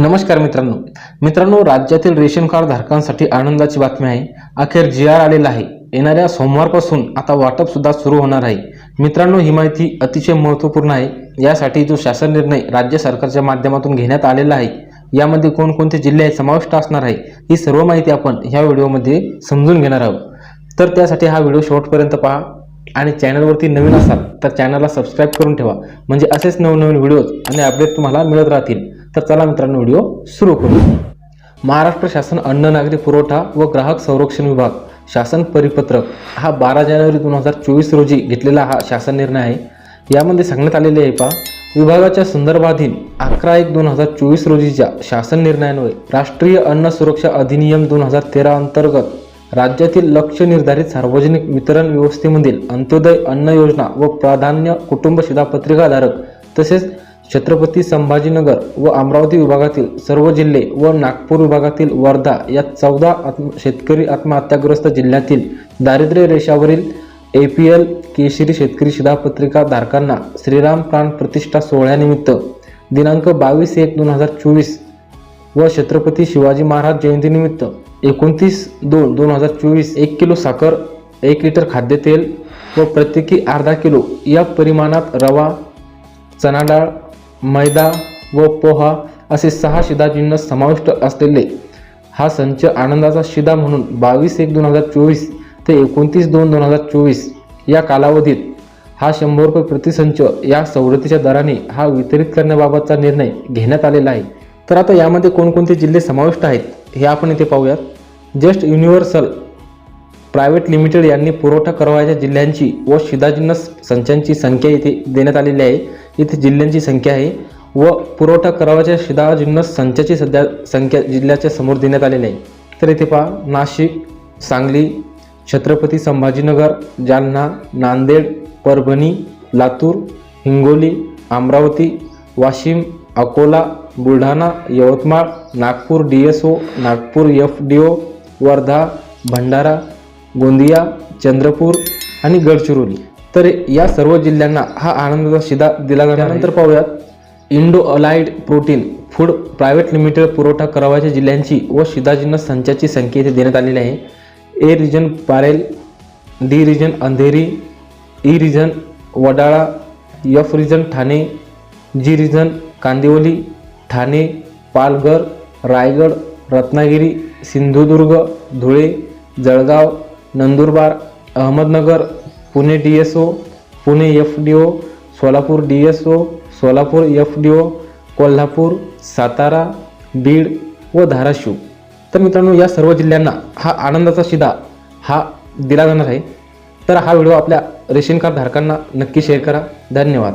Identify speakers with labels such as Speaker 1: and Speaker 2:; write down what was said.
Speaker 1: नमस्कार मित्रांनो. मित्रांनो राज्यातील रेशन कार्ड धारकांसाठी आनंदाची बातमी आहे. अखेर जी आर आलेला आहे. येणाऱ्या सोमवारपासून आता वाटप सुद्धा सुरू होणार आहे. मित्रांनो ही माहिती अतिशय महत्त्वपूर्ण आहे. यासाठी जो शासन निर्णय राज्य सरकारच्या माध्यमातून घेण्यात आलेला आहे यामध्ये कोणकोणते जिल्हे समाविष्ट असणार आहे ही सर्व माहिती आपण ह्या व्हिडिओमध्ये समजून घेणार आहोत. तर त्यासाठी हा व्हिडिओ शेवटपर्यंत पहा आणि चॅनलवरती नवीन असाल तर चॅनलला सबस्क्राईब करून ठेवा. म्हणजे असेच नवनवीन व्हिडिओज आणि अपडेट तुम्हाला मिळत राहतील. तर चला मित्रांनो व्हिडिओ सुरू करू. महाराष्ट्र शासन अन्न नागरी पुरवठा व ग्राहक संरक्षण विभाग शासन परिपत्रक हा बारा जानेवारी दोन हजार चोवीस रोजी घेतलेला हा शासन निर्णय आहे. यामध्ये सांगण्यात आलेले आहे पा विभागाच्या संदर्भाधीन अकरा एक दोन हजार चोवीस रोजीच्या शासन निर्णयान्वये राष्ट्रीय अन्न सुरक्षा अधिनियम दोन हजार तेरा अंतर्गत राज्यातील लक्ष निर्धारित सार्वजनिक वितरण व्यवस्थेमधील अंत्योदय अन्न योजना व प्राधान्य कुटुंब शिधापत्रिकाधारक तसेच छत्रपती संभाजीनगर व अमरावती विभागातील सर्व जिल्हे व नागपूर विभागातील वर्धा या चौदा आत्म शेतकरी आत्महत्याग्रस्त जिल्ह्यातील दारिद्र्य रेषावरील ए पी एल केशरी शेतकरी शिधापत्रिका धारकांना श्रीराम प्राण प्रतिष्ठा सोहळ्यानिमित्त दिनांक बावीस एक दोन हजार चोवीस व छत्रपती शिवाजी महाराज जयंतीनिमित्त एकोणतीस दोन दोन हजार चोवीस एक किलो साखर एक लिटर खाद्यतेल व प्रत्येकी अर्धा किलो या परिमाणात रवा चणाडाळ मैदा व पोहा असे सहा शिधाचिन्ह समाविष्ट असलेले हा संच आनंदाचा शिधा म्हणून बावीस एक दोन हजार चोवीस ते एकोणतीस दोन दोन हजार चोवीस या कालावधीत हा शंभर रुपये प्रतिसंच या सवलतीच्या दराने हा वितरित करण्याबाबतचा निर्णय घेण्यात आलेला आहे. तर आता यामध्ये कोणकोणते जिल्हे समाविष्ट आहेत हे आपण इथे पाहूयात. जस्ट युनिव्हर्सल प्रायव्हेट लिमिटेड यांनी पुरवठा करवायच्या जिल्ह्यांची व शिधाजिन्नस संचांची संख्या इथे देण्यात आलेली आहे. इथे जिल्ह्यांची संख्या आहे. व पुरवठा करवायच्या शिधाजिन्नस संचाची सध्या संख्या जिल्ह्याच्या समोर देण्यात आलेली आहे. तर इथे पहा Nashik Sangli Chhatrapati Sambhajinagar Jalna Nanded Parbhani Latur Hingoli Amravati Washim Akola Buldhana Yavatmal Nagpur D S O Nagpur F D O Wardha Bhandara Gondia Chandrapur आणि गडचिरोली. तर या सर्व जिल्ह्यांना हा आनंदाचा शिदा दिला जाणार त्यानंतर पाहूयात Indo Allied Protein Food Private Limited पुरवठा करावाच्या जिल्ह्यांची व शिधाजिन्नस संचाची संख्या इथे देण्यात आलेली आहे. A region Parel D region Andheri E region Wadala F region Thane G region Kandivali Thane Palghar Raigad Ratnagiri Sindhudurg Dhule Jalgaon Nandurbar Ahmednagar Pune D S O Pune F D O Solapur D S O Solapur F D O Kolhapur Satara Beed व धाराशिव. तर मित्रांनो या सर्व जिल्ह्यांना हा आनंदाचा शिदा हा दिला जाणार आहे. तर हा व्हिडिओ आपल्या रेशन कार्ड धारकांना नक्की शेअर करा. धन्यवाद.